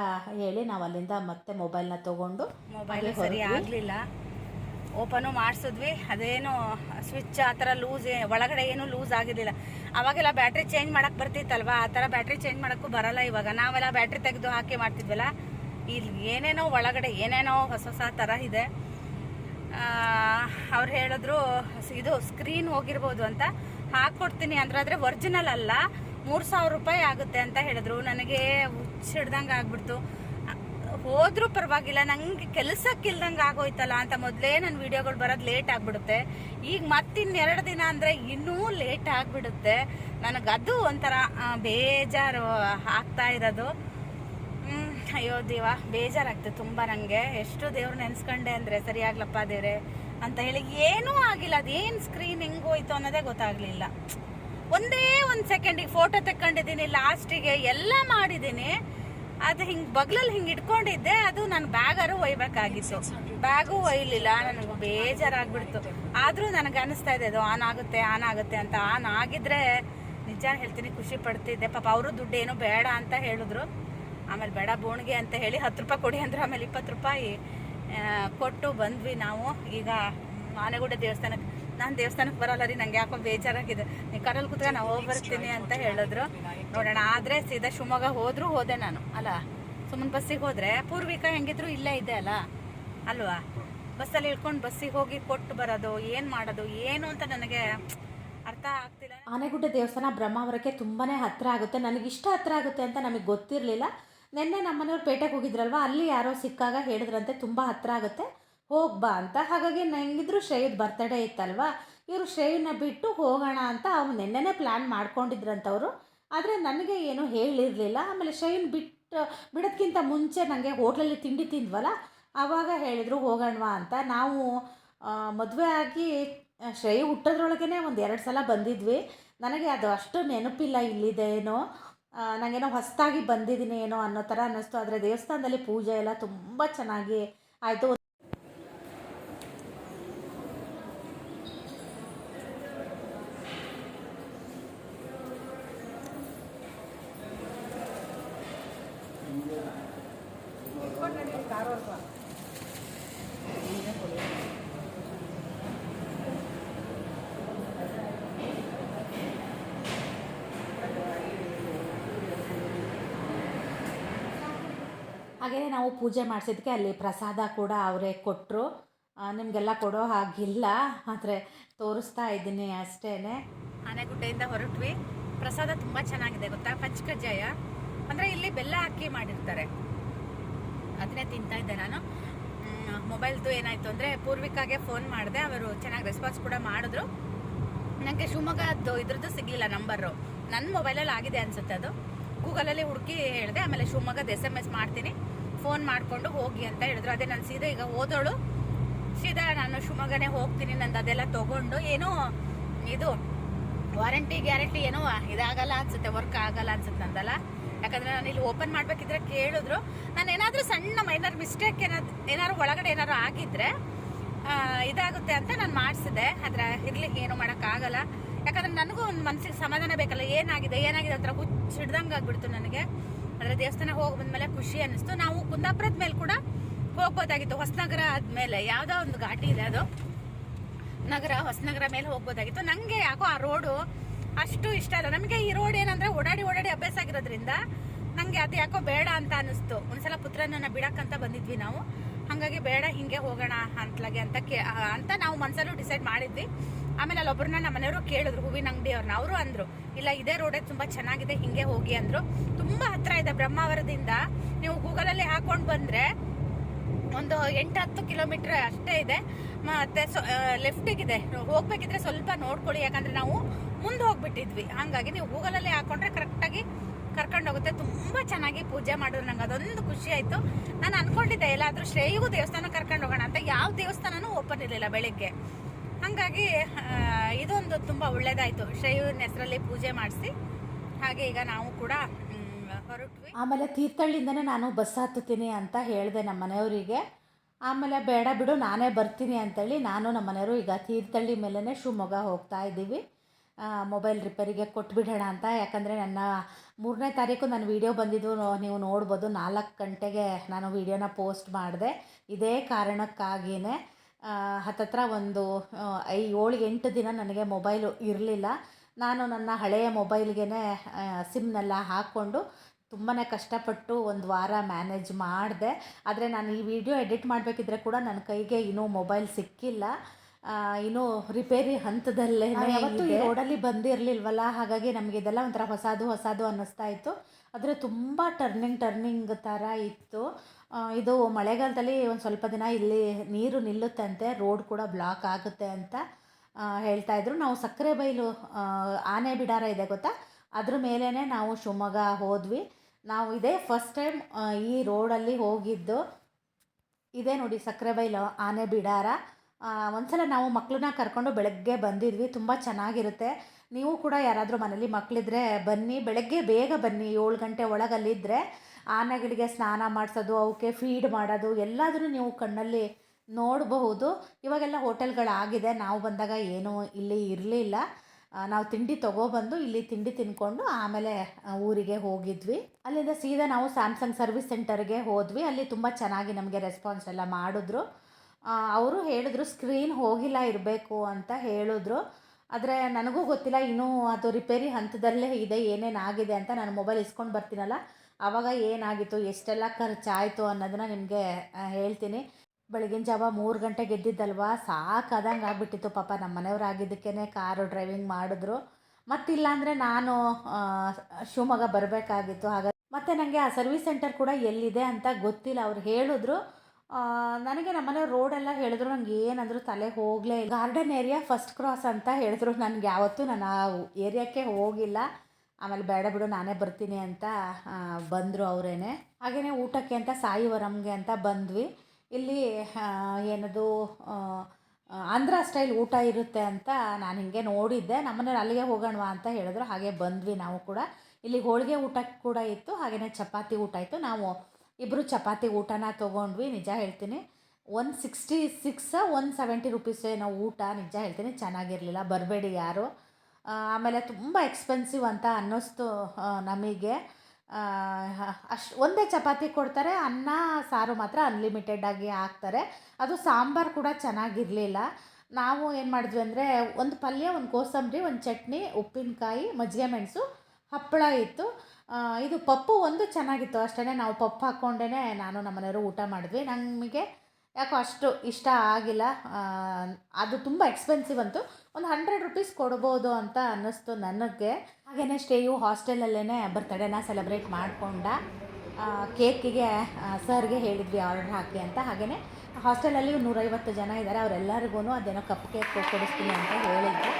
ಹೇಳಿ ನಾವು ಅಲ್ಲಿಂದ ಮತ್ತೆ ಮೊಬೈಲ್ನ ತೊಗೊಂಡು ಮೊಬೈಲ್ ಸರಿ ಆಗಲಿಲ್ಲ. ಓಪನು ಮಾಡಿಸಿದ್ವಿ. ಅದೇನು ಸ್ವಿಚ್ ಆ ಥರ ಲೂಸ್ ಒಳಗಡೆ ಏನು ಲೂಸ್ ಆಗಿರಲಿಲ್ಲ ಅವಾಗೆಲ್ಲ ಬ್ಯಾಟ್ರಿ ಚೇಂಜ್ ಮಾಡಕ್ಕೆ ಬರ್ತಿತ್ತಲ್ವಾ? ಆ ಥರ ಬ್ಯಾಟ್ರಿ ಚೇಂಜ್ ಮಾಡೋಕ್ಕೂ ಬರಲ್ಲ ಇವಾಗ. ನಾವೆಲ್ಲ ಬ್ಯಾಟ್ರಿ ತೆಗೆದು ಹಾಕಿ ಮಾಡ್ತಿದ್ವಲ್ಲ? ಇಲ್ಲಿ ಏನೇನೋ ಒಳಗಡೆ ಏನೇನೋ ಹೊಸ ಹೊಸ ಥರ ಇದೆ. ಅವ್ರು ಹೇಳಿದ್ರು, ಇದು ಸ್ಕ್ರೀನ್ ಹೋಗಿರ್ಬೋದು ಅಂತ. ಹಾಕ್ಕೊಡ್ತೀನಿ ಅಂದ್ರೆ ಒರಿಜಿನಲ್ ಅಲ್ಲ. ಮೂರು ಸಾವಿರ ರೂಪಾಯಿ ಆಗುತ್ತೆ ಅಂತ ಹೇಳಿದ್ರು. ನನಗೆ ಹುಚ್ಚಿಡ್ದಂಗೆ ಆಗ್ಬಿಡ್ತು ಹೋದ್ರೂ ಪರವಾಗಿಲ್ಲ, ನಂಗೆ ಕೆಲಸಕ್ಕಿಲ್ದಂಗೆ ಆಗೋಯ್ತಲ್ಲ ಅಂತ ಮೊದಲೇ ನನ್ನ ವಿಡಿಯೋಗಳು ಬರೋದು ಲೇಟ್ ಆಗಿಬಿಡುತ್ತೆ. ಈಗ ಮತ್ತಿನ್ನೆರಡು ದಿನ ಅಂದರೆ ಇನ್ನೂ ಲೇಟ್ ಆಗಿಬಿಡುತ್ತೆ. ನನಗೆ ಅದು ಒಂಥರ ಬೇಜಾರು ಆಗ್ತಾ ಇರೋದು. ಅಯ್ಯೋ ದೇವ ಬೇಜಾರಾಗ್ತದೆ ತುಂಬ ನನಗೆ ಎಷ್ಟು ದೇವ್ರು ನೆನೆಸ್ಕೊಂಡೆ ಅಂದರೆ ಸರಿಯಾಗ್ಲಪ್ಪ ದೇವ್ರೆ ಅಂತ ಹೇಳಿ ಏನೂ ಆಗಿಲ್ಲ. ಅದೇನು ಸ್ಕ್ರೀನ್ ಹೆಂಗೋಯ್ತು ಅನ್ನೋದೇ ಗೊತ್ತಾಗಲಿಲ್ಲ. ಒಂದೇ ಒಂದು ಸೆಕೆಂಡಿಗೆ ಫೋಟೋ ತಕ್ಕೊಂಡಿದ್ದೀನಿ ಲಾಸ್ಟಿಗೆ ಎಲ್ಲ ಮಾಡಿದ್ದೀನಿ. ಅದು ಹಿಂಗೆ ಬಗ್ಲಲ್ಲಿ ಹಿಂಗೆ ಇಟ್ಕೊಂಡಿದ್ದೆ, ಅದು ನಾನು ಬ್ಯಾಗಾರು ಒಯ್ಬೇಕಾಗಿತ್ತು. ಬ್ಯಾಗು ಒಯ್ಲಿಲ್ಲ, ನನಗೆ ಬೇಜಾರಾಗ್ಬಿಡ್ತು. ಆದರೂ ನನಗೆ ಅನಿಸ್ತಾ ಇದೆ ಅದು ಆನ್ ಆಗುತ್ತೆ ಆನ್ ಆಗುತ್ತೆ ಅಂತ. ಆನ್ ಆಗಿದ್ರೆ ನಿಜ ಹೇಳ್ತೀನಿ, ಖುಷಿ ಪಡ್ತಿದ್ದೆ. ಪಾಪ ಅವರು ದುಡ್ಡು ಏನು ಬೇಡ ಅಂತ ಹೇಳಿದ್ರು. ಆಮೇಲೆ ಬೇಡ ಬೋಣಿಗೆ ಅಂತ ಹೇಳಿ ಹತ್ತು ರೂಪಾಯಿ ಕೊಡಿ ಅಂದ್ರೆ, ಆಮೇಲೆ ಇಪ್ಪತ್ತು ರೂಪಾಯಿ ಕೊಟ್ಟು ಬಂದ್ವಿ ನಾವು. ಈಗ ಆನೆಗುಡ್ಡ ದೇವಸ್ಥಾನಕ್ಕೆ ನಾನು ದೇವಸ್ಥಾನಕ್ಕೆ ಬರಲ್ಲ ರೀ, ನಂಗೆ ಯಾಕೋ ಬೇಜಾರಾಗಿದೆ. ನೀವು ಕರಲ್ಲಿ ಕುತ್ಕ ನಾವು ಹೋಗಿ ಬರ್ತೀನಿ ಅಂತ ಹೇಳಿದ್ರು. ನೋಡೋಣ, ಆದರೆ ಸೀದಾ ಶಿವಮೊಗ್ಗ ಹೋದರೂ ಹೋದೆ ನಾನು, ಅಲ್ಲ? ಸುಮ್ಮನೆ ಬಸ್ಸಿಗೆ ಹೋದರೆ, ಪೂರ್ವಿಕ ಹೆಂಗಿದ್ರು ಇಲ್ಲೇ ಇದೆ ಅಲ್ಲ? ಅಲ್ವಾ? ಬಸ್ಸಲ್ಲಿ ಇಳ್ಕೊಂಡು ಬಸ್ಸಿಗೆ ಹೋಗಿ ಕೊಟ್ಟು ಬರೋದು, ಏನು ಮಾಡೋದು, ಏನು ಅಂತ ನನಗೆ ಅರ್ಥ ಆಗ್ತಿಲ್ಲ. ಆನೆಗುಡ್ಡ ದೇವಸ್ಥಾನ ಬ್ರಹ್ಮಾವರಕ್ಕೆ ತುಂಬಾ ಹತ್ತಿರ ಆಗುತ್ತೆ. ನನಗೆ ಇಷ್ಟ ಹತ್ತಿರ ಆಗುತ್ತೆ ಅಂತ ನಮಗೆ ಗೊತ್ತಿರಲಿಲ್ಲ. ನಿನ್ನೆ ನಮ್ಮನೆಯವ್ರು ಪೇಟೆಗೆ ಹೋಗಿದ್ರಲ್ವ? ಅಲ್ಲಿ ಯಾರೋ ಸಿಕ್ಕಾಗ ಹೇಳಿದ್ರಂತೆ, ತುಂಬ ಹತ್ತಿರ ಆಗುತ್ತೆ. ಹೋಗಿ ಬಾ ಅಂತ. ಹಾಗಾಗಿ ನಂಗಿದ್ರು ಶ್ರೇಯದ್ ಬರ್ತಡೇ ಇತ್ತಲ್ವಾ? ಇವರು ಶ್ರೇಯನ್ನ ಬಿಟ್ಟು ಹೋಗೋಣ ಅಂತ ಅವ್ರು ನಿನ್ನೆನೇ ಪ್ಲ್ಯಾನ್ ಮಾಡ್ಕೊಂಡಿದ್ರಂತವರು. ಆದರೆ ನನಗೆ ಏನು ಹೇಳಿರಲಿಲ್ಲ. ಆಮೇಲೆ ಶ್ರೇಯನ್ ಬಿಟ್ಟು, ಬಿಡೋದ್ಕಿಂತ ಮುಂಚೆ ನನಗೆ ಹೋಟ್ಲಲ್ಲಿ ತಿಂಡಿ ತಿಂದ್ವಲ್ಲ? ಆವಾಗ ಹೇಳಿದರು ಹೋಗೋಣವಾ ಅಂತ. ನಾವು ಮದುವೆ ಆಗಿ ಶ್ರೇಯ ಹುಟ್ಟೋದ್ರೊಳಗೇ ಒಂದು ಎರಡು ಸಲ ಬಂದಿದ್ವಿ. ನನಗೆ ಅದು ಅಷ್ಟು ನೆನಪಿಲ್ಲ ಇಲ್ಲಿದೇನೋ. ನನಗೇನೋ ಹೊಸದಾಗಿ ಬಂದಿದ್ದೀನಿ ಏನೋ ಅನ್ನೋ ಥರ ಅನ್ನಿಸ್ತು. ಆದರೆ ದೇವಸ್ಥಾನದಲ್ಲಿ ಪೂಜೆ ಎಲ್ಲ ತುಂಬ ಚೆನ್ನಾಗಿ ಆಯಿತು. ಹಾಗೆಯೇ ನಾವು ಪೂಜೆ ಮಾಡಿಸಿದ್ದಕ್ಕೆ ಅಲ್ಲಿ ಪ್ರಸಾದ ಕೂಡ ಅವರೇ ಕೊಟ್ಟರು ನಿಮಗೆಲ್ಲ ಕೊಡೋ ಹಾಗಿಲ್ಲ, ಆದರೆ ತೋರಿಸ್ತಾ ಇದ್ದೀನಿ ಅಷ್ಟೇ ಆನೆಗುಡ್ಡೆಯಿಂದ ಹೊರಟ್ವಿ. ಪ್ರಸಾದ ತುಂಬ ಚೆನ್ನಾಗಿದೆ, ಗೊತ್ತಾ? ಪಂಚಕಜ್ಜಾಯ. ಅಂದರೆ ಇಲ್ಲಿ ಬೆಲ್ಲ ಹಾಕಿ ಮಾಡಿರ್ತಾರೆ. ಅದನ್ನೇ ತಿಂತಾ ಇದ್ದೆ ನಾನು. ಮೊಬೈಲ್ದು ಏನಾಯಿತು ಅಂದರೆ ಪೂರ್ವಿಕಾಗೆ ಫೋನ್ ಮಾಡಿದೆ, ಅವರು ಚೆನ್ನಾಗಿ ರೆಸ್ಪಾನ್ಸ್ ಕೂಡ ಮಾಡಿದ್ರು. ನನಗೆ ಶಿವಮೊಗ್ಗದ್ದು ಇದ್ರದ್ದು ಸಿಗಲಿಲ್ಲ ನಂಬರು. ನನ್ನ ಮೊಬೈಲಲ್ಲಿ ಆಗಿದೆ ಅನಿಸುತ್ತೆ ಅದು. ಗೂಗಲಲ್ಲಿ ಹುಡುಕಿ ಹೇಳಿದೆ, ಆಮೇಲೆ ಶಿವಮೊಗ್ಗದ ಎಸ್ ಎಂ ಎಸ್ ಮಾಡ್ತೀನಿ. ಫೋನ್ ಮಾಡಿಕೊಂಡು ಹೋಗಿ ಅಂತ ಹೇಳಿದ್ರು. ಅದೇ ನಾನು ಸೀದಾ ಈಗ ಓದೋಳು ಸೀದಾ ನಾನು ಶಿವಮೊಗ್ಗನೇ ಹೋಗ್ತೀನಿ, ನಂದು ಅದೆಲ್ಲ ತೊಗೊಂಡು ಏನು ಇದು ವಾರಂಟಿ ಗ್ಯಾರಂಟಿ ಏನೋ ಇದಾಗಲ್ಲ ಅನ್ಸುತ್ತೆ ವರ್ಕ್ ಆಗಲ್ಲ ಅನ್ಸುತ್ತೆ ನಂದಲ್ಲ. ಯಾಕಂದ್ರೆ ನಾನು ಇಲ್ಲಿ ಓಪನ್ ಮಾಡ್ಬೇಕಿದ್ರೆ ಕೇಳಿದ್ರು. ನಾನು ಏನಾದರೂ ಸಣ್ಣ ಮೈನರ್ ಮಿಸ್ಟೇಕ್ ಏನಾದ್ರು ಏನಾದ್ರು ಒಳಗಡೆ ಏನಾದ್ರು ಆಗಿದ್ರೆ ಇದಾಗುತ್ತೆ ಅಂತ ನಾನು ಮಾಡಿಸಿದೆ ಆದ್ರೆ ಇರ್ಲಿ ಏನು ಮಾಡೋಕ್ಕಾಗಲ್ಲ ಯಾಕಂದ್ರೆ ನನಗೂ ಒಂದು ಮನಸ್ಸಿಗೆ ಸಮಾಧಾನ ಬೇಕಲ್ಲ. ಏನಾಗಿದೆ? ಏನಾಗಿದೆ? ಅಂತ ಹುಚ್ಚಿಡ್ದಂಗೆ ಆಗ್ಬಿಡ್ತು ನನಗೆ. ಆದರೆ ದೇವಸ್ಥಾನ ಹೋಗಿ ಬಂದ್ಮೇಲೆ ಖುಷಿ ಅನಿಸ್ತು ನಾವು ಕುಂದಾಪುರದ ಮೇಲೆ ಕೂಡ ಹೋಗ್ಬೋದಾಗಿತ್ತು. ಹೊಸನಗರ ಆದ್ಮೇಲೆ ಯಾವುದೋ ಒಂದು ಘಾಟಿ ಇದೆ ಅದು. ನಗರ, ಹೊಸನಗರ ಮೇಲೆ ಹೋಗ್ಬೋದಾಗಿತ್ತು. ನನಗೆ ಯಾಕೋ ಆ ರೋಡು ಅಷ್ಟು ಇಷ್ಟ ಅಲ್ಲ ನಮಗೆ ಈ ರೋಡ್ ಏನಂದ್ರೆ ಓಡಾಡಿ ಓಡಾಡಿ ಅಭ್ಯಾಸ ಆಗಿರೋದ್ರಿಂದ ನನಗೆ ಅದು ಯಾಕೋ ಬೇಡ ಅಂತ ಅನಿಸ್ತು ಒಂದ್ಸಲ ಪುತ್ರನನ್ನ ಬಿಡಕ್ಕಂತ ಬಂದಿದ್ವಿ ನಾವು. ಹಾಗಾಗಿ ಬೇಡ, ಹಿಂಗೆ ಹೋಗೋಣ ಅಂತಲಾಗೆ ಅಂತ ಕೇ ಅಂತ ನಾವು ಮನ್ಸಲ್ಲೂ ಡಿಸೈಡ್ ಮಾಡಿದ್ವಿ. ಆಮೇಲೆ ಅಲ್ಲೊಬ್ಬರನ್ನ ನಮ್ಮ ಮನೆಯವರು ಕೇಳಿದ್ರು, ಹೂವಿನ ಅಂಗಡಿಯವ್ರನ್ನ ಅವರು ಅಂದ್ರು, ಇಲ್ಲ, ಇದೇ ರೋಡೇ ತುಂಬಾ ಚೆನ್ನಾಗಿದೆ, ಹಿಂಗೆ ಹೋಗಿ ಅಂದ್ರು. ತುಂಬಾ ಹತ್ರ ಇದೆ ಬ್ರಹ್ಮಾವರದಿಂದ. ನೀವು ಗೂಗಲಲ್ಲಿ ಹಾಕೊಂಡು ಬಂದ್ರೆ ಒಂದು ಎಂಟು ಹತ್ತು ಕಿಲೋಮೀಟರ್ ಅಷ್ಟೇ ಇದೆ. ಮತ್ತೆ ಲೆಫ್ಟಿಗಿದೆ ಹೋಗ್ಬೇಕಿದ್ರೆ ಸ್ವಲ್ಪ ನೋಡ್ಕೊಳ್ಳಿ, ಯಾಕಂದ್ರೆ ನಾವು ಮುಂದೆ ಹೋಗ್ಬಿಟ್ಟಿದ್ವಿ. ಹಾಗಾಗಿ ನೀವು ಗೂಗಲಲ್ಲಿ ಹಾಕೊಂಡ್ರೆ ಕರೆಕ್ಟಾಗಿ ಕರ್ಕೊಂಡು ಹೋಗುತ್ತೆ ತುಂಬ ಚೆನ್ನಾಗಿ ಪೂಜೆ ಮಾಡಿದ್ರು ನಂಗೆ, ಅದೊಂದು ಖುಷಿ ಆಯಿತು. ನಾನು ಅನ್ಕೊಂಡಿದ್ದೆ, ಎಲ್ಲಾದರೂ ಶ್ರೇಯಿಗೂ ದೇವಸ್ಥಾನ ಕರ್ಕೊಂಡು ಹೋಗೋಣ ಅಂತ. ಯಾವ ದೇವಸ್ಥಾನನೂ ಓಪನ್ ಇರಲಿಲ್ಲ ಬೆಳಿಗ್ಗೆ. ಹಾಗಾಗಿ ಇದೊಂದು ತುಂಬ ಒಳ್ಳೇದಾಯಿತು. ಶ್ರೇಯುವಿನ ಹೆಸರಲ್ಲಿ ಪೂಜೆ ಮಾಡಿಸಿ. ಹಾಗೆ ಈಗ ನಾವು ಕೂಡ ಹೊರಟ್ವಿ. ಆಮೇಲೆ ತೀರ್ಥಹಳ್ಳಿಯಿಂದನೇ ನಾನು ಬಸ್ ಹತ್ತುತ್ತೀನಿ ಅಂತ ಹೇಳಿದೆ ನಮ್ಮ ಮನೆಯವರಿಗೆ. ಆಮೇಲೆ ಬೇಡ ಬಿಡು, ನಾನೇ ಬರ್ತೀನಿ ಅಂತೇಳಿ ನಾನು ನಮ್ಮ ಮನೆಯವರು ಈಗ ತೀರ್ಥಹಳ್ಳಿ ಮೇಲೇ ಶಿವಮೊಗ್ಗ ಹೋಗ್ತಾ ಇದ್ದೀವಿ. ಮೊಬೈಲ್ ರಿಪೇರಿಗೆ ಕೊಟ್ಬಿಡೋಣ ಅಂತ. ಯಾಕಂದರೆ ನನ್ನ ಮೂರನೇ ತಾರೀಕು ನನ್ನ ವೀಡಿಯೋ ಬಂದಿದ್ದು ನೀವು ನೋಡ್ಬೋದು. ನಾಲ್ಕು ಗಂಟೆಗೆ ನಾನು ವೀಡಿಯೋನ ಪೋಸ್ಟ್ ಮಾಡಿದೆ. ಇದೇ ಕಾರಣಕ್ಕಾಗಿಯೇ ಹತ್ತತ್ರ ಒಂದು ಐ ಏಳು ಎಂಟು ದಿನ ನನಗೆ ಮೊಬೈಲು ಇರಲಿಲ್ಲ. ನಾನು ನನ್ನ ಹಳೆಯ ಮೊಬೈಲ್ಗೆ ಸಿಮ್ನೆಲ್ಲ ಹಾಕ್ಕೊಂಡು ತುಂಬಾ ಕಷ್ಟಪಟ್ಟು ಒಂದು ವಾರ ಮ್ಯಾನೇಜ್ ಮಾಡಿದೆ. ಆದರೆ ನಾನು ಈ ವಿಡಿಯೋ ಎಡಿಟ್ ಮಾಡಬೇಕಿದ್ರೆ ಕೂಡ ನನ್ನ ಕೈಗೆ ಇನ್ನೂ ಮೊಬೈಲ್ ಸಿಕ್ಕಿಲ್ಲ. ಇನ್ನೂ ರಿಪೇರಿ ಹಂತದಲ್ಲೇ ಯಾವತ್ತು ಈ ರೋಡಲ್ಲಿ ಬಂದಿರಲಿಲ್ವಲ್ಲ ಹಾಗಾಗಿ ನಮಗೆ ಇದೆಲ್ಲ ಒಂಥರ ಹೊಸದು ಹೊಸದು ಅನ್ನಿಸ್ತಾ ಇತ್ತು. ಆದರೆ ತುಂಬ ಟರ್ನಿಂಗ್ ಟರ್ನಿಂಗ್ ಥರ ಇತ್ತು. ಇದು ಮಳೆಗಾಲದಲ್ಲಿ ಒಂದು ಸ್ವಲ್ಪ ದಿನ ಇಲ್ಲಿ ನೀರು ನಿಲ್ಲುತ್ತಂತೆ, ರೋಡ್ ಕೂಡ ಬ್ಲಾಕ್ ಆಗುತ್ತೆ ಅಂತ ಹೇಳ್ತಾ ಇದ್ರು. ನಾವು ಸಕ್ಕರೆ ಬೈಲು ಆನೆ ಬಿಡಾರ ಇದೆ ಗೊತ್ತಾ? ಅದ್ರ ಮೇಲೇ ನಾವು ಶಿವಮೊಗ್ಗ ಹೋದ್ವಿ. ನಾವು ಇದೇ ಫಸ್ಟ್ ಟೈಮ್ ಈ ರೋಡಲ್ಲಿ ಹೋಗಿದ್ದು. ಇದೇ ನೋಡಿ ಸಕ್ಕರೆ ಬೈಲು, ಆನೆ ಬಿಡಾರ. ಒಂದ್ಸಲ ನಾವು ಮಕ್ಕಳನ್ನ ಕರ್ಕೊಂಡು ಬೆಳಗ್ಗೆ ಬಂದಿದ್ವಿ. ತುಂಬ ಚೆನ್ನಾಗಿರುತ್ತೆ. ನೀವು ಕೂಡ ಯಾರಾದರೂ ಮನೇಲಿ ಮಕ್ಕಳಿದ್ರೆ ಬನ್ನಿ. ಬೆಳಗ್ಗೆ ಬೇಗ ಬನ್ನಿ. ಏಳು ಗಂಟೆ ಒಳಗಲ್ಲಿದ್ದರೆ ಆನೆಗಳಿಗೆ ಸ್ನಾನ ಮಾಡಿಸೋದು, ಅವಕ್ಕೆ ಫೀಡ್ ಮಾಡೋದು, ಎಲ್ಲಾದರೂ ನೀವು ಕಣ್ಣಲ್ಲಿ ನೋಡಬಹುದು. ಇವಾಗೆಲ್ಲ ಹೋಟೆಲ್ಗಳಾಗಿದೆ, ನಾವು ಬಂದಾಗ ಏನೂ ಇಲ್ಲಿ ಇರಲಿಲ್ಲ. ನಾವು ತಿಂಡಿ ತೊಗೊಬಂದು ಇಲ್ಲಿ ತಿಂಡಿ ತಿನ್ಕೊಂಡು ಆಮೇಲೆ ಊರಿಗೆ ಹೋಗಿದ್ವಿ. ಅಲ್ಲಿಂದ ಸೀದಾ ನಾವು ಸ್ಯಾಮ್ಸಂಗ್ ಸರ್ವಿಸ್ ಸೆಂಟರ್ಗೆ ಹೋದ್ವಿ. ಅಲ್ಲಿ ತುಂಬ ಚೆನ್ನಾಗಿ ನಮಗೆ ರೆಸ್ಪಾನ್ಸ್ ಎಲ್ಲ ಮಾಡಿದ್ರು. ಅವರು ಹೇಳಿದ್ರು ಸ್ಕ್ರೀನ್ ಹೋಗಿಲ್ಲ, ಇರಬೇಕು ಅಂತ ಹೇಳಿದ್ರು. ಆದರೆ ನನಗೂ ಗೊತ್ತಿಲ್ಲ, ಇನ್ನೂ ಅದು ರಿಪೇರಿ ಹಂತದಲ್ಲೇ ಇದೆ ಏನೇನು ಆಗಿದೆ ಅಂತ. ನಾನು ಮೊಬೈಲ್ ಇಸ್ಕೊಂಡು ಬರ್ತೀನಲ್ಲ. ಆವಾಗ ಏನಾಗಿತ್ತು, ಎಷ್ಟೆಲ್ಲ ಖರ್ಚಾಯಿತು ಅನ್ನೋದನ್ನ ನಿಮಗೆ ಹೇಳ್ತೀನಿ. ಬೆಳಗಿನ ಜಾವ ಮೂರು ಗಂಟೆಗೆ ಎದ್ದಿದ್ದಲ್ವಾ ಸಾಕಾದಂಗೆ ಆಗಿಬಿಟ್ಟಿತ್ತು ಪಾಪ. ನಮ್ಮ ಮನೆಯವರಾಗಿದ್ದಕ್ಕೇ ಕಾರು ಡ್ರೈವಿಂಗ್ ಮಾಡಿದ್ರು. ಮತ್ತಿಲ್ಲ ಅಂದರೆ ನಾನು ಶಿವಮೊಗ್ಗ ಬರಬೇಕಾಗಿತ್ತು. ಹಾಗಾಗಿ ಮತ್ತು ನನಗೆ ಆ ಸರ್ವಿಸ್ ಸೆಂಟರ್ ಕೂಡ ಎಲ್ಲಿದೆ ಅಂತ ಗೊತ್ತಿಲ್ಲ. ಅವ್ರು ಹೇಳಿದ್ರು. ನನಗೆ ನಮ್ಮನೆ ರೋಡೆಲ್ಲ ಹೇಳಿದ್ರು. ನಂಗೆ ಏನಂದ್ರು ತಲೆ ಹೋಗಲೇ ಗಾರ್ಡನ್ ಏರಿಯಾ ಫಸ್ಟ್ ಕ್ರಾಸ್ ಅಂತ ಹೇಳಿದ್ರು. ನನಗೆ ಯಾವತ್ತೂ ನಾನು ಆ ಏರಿಯಾಕ್ಕೆ ಹೋಗಿಲ್ಲ. ಆಮೇಲೆ ಬೇಡ ಬಿಡು, ನಾನೇ ಬರ್ತೀನಿ ಅಂತ ಬಂದರು ಅವರೇನೆ. ಹಾಗೆಯೇ ಊಟಕ್ಕೆ ಅಂತ ಸಾಯಿವರಂಗೆ ಅಂತ ಬಂದ್ವಿ. ಇಲ್ಲಿ ಏನದು ಆಂಧ್ರ ಸ್ಟೈಲ್ ಊಟ ಇರುತ್ತೆ ಅಂತ ನಾನು ಹಿಂಗೆ ನೋಡಿದ್ದೆ. ನಮ್ಮನೇಲಿ ಅಲ್ಲಿಗೆ ಹೋಗೋಣವಾ ಅಂತ ಹೇಳಿದ್ರು. ಹಾಗೆ ಬಂದ್ವಿ ನಾವು ಕೂಡ. ಇಲ್ಲಿ ಹೋಳಿಗೆ ಊಟ ಕೂಡ ಇತ್ತು ಹಾಗೆಯೇ ಚಪಾತಿ ಊಟ ಇತ್ತು. ನಾವು ಇಬ್ಬರು ಚಪಾತಿ ಊಟನ ತೊಗೊಂಡ್ವಿ, ನಿಜ ಹೇಳ್ತೀನಿ. One sixty six, one seventy rupees ಏನೋ ಊಟ, ನಿಜ ಹೇಳ್ತೀನಿ. ಚೆನ್ನಾಗಿರಲಿಲ್ಲ, ಬರಬೇಡಿ ಯಾರು. ಆಮೇಲೆ ತುಂಬ ಎಕ್ಸ್ಪೆನ್ಸಿವ್ ಅಂತ ಅನ್ನಿಸ್ತು ನಮಗೆ. ಅಷ್ಟು ಒಂದೇ ಚಪಾತಿ ಕೊಡ್ತಾರೆ, ಅನ್ನ, ಸಾರು ಮಾತ್ರ ಅನ್ಲಿಮಿಟೆಡಾಗಿ ಹಾಕ್ತಾರೆ. ಅದು ಸಾಂಬಾರು ಕೂಡ ಚೆನ್ನಾಗಿರಲಿಲ್ಲ. ನಾವು ಏನು ಮಾಡಿದ್ವಿ ಅಂದರೆ, ಒಂದು ಪಲ್ಯ, ಒಂದು ಕೋಸಂಬರಿ, ಒಂದು ಚಟ್ನಿ, ಉಪ್ಪಿನಕಾಯಿ, ಮಜ್ಜಿಗೆ ಮೆಣಸು, ಹಪ್ಪಳ ಇತ್ತು. ಇದು ಪಪ್ಪು ಒಂದು ಚೆನ್ನಾಗಿತ್ತು. ಅಷ್ಟೇ ನಾವು ಪಪ್ಪು ಹಾಕ್ಕೊಂಡೇ ನಾನು ನಮ್ಮ ಮನೆಯವರು ಊಟ ಮಾಡಿದ್ವಿ. ನಮಗೆ ಯಾಕೋ ಅಷ್ಟು ಇಷ್ಟ ಆಗಿಲ್ಲ. ಅದು ತುಂಬ ಎಕ್ಸ್ಪೆನ್ಸಿವ್ ಅಂತು ಒಂದು ಹಂಡ್ರೆಡ್ ರುಪೀಸ್ ಕೊಡ್ಬೋದು ಅಂತ ಅನ್ನಿಸ್ತು ನನಗೆ. ಹಾಗೆಯೇ ಸ್ಟೇಯು ಹಾಸ್ಟೆಲಲ್ಲೇ ಬರ್ತಡೇನ ಸೆಲೆಬ್ರೇಟ್ ಮಾಡಿಕೊಂಡ ಕೇಕಿಗೆ ಸರ್ಗೆ ಹೇಳಿದ್ವಿ ಆರ್ಡರ್ ಹಾಕಿ ಅಂತ. ಹಾಗೇ ಹಾಸ್ಟೆಲಲ್ಲಿ ನೂರೈವತ್ತು ಜನ ಇದ್ದಾರೆ ಅವರೆಲ್ಲರಿಗೂ ಅದೇನೋ ಕಪ್ ಕೇಕ್ ಕೊಡಿಸ್ತೀನಿ ಅಂತ ಹೇಳಿದ್ರು.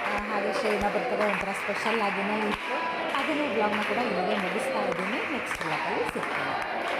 ಆ, ಹಾಗೆ ಶ್ರೇಯನ ಬರ್ತಡೇ ಒಂಥರ ಸ್ಪೆಷಲ್ ಆಗಿನೇ ಇತ್ತು. ಅದನ್ನು ಬ್ಲಾಗ್ನ ಕೂಡ ಇಲ್ಲಿಗೆ ಮುಗಿಸ್ತಾ ಇದ್ದೀನಿ. ನೆಕ್ಸ್ಟ್ ಬ್ಲಾಗಲ್ಲಿ ಸಿಗ್ತೀನಿ.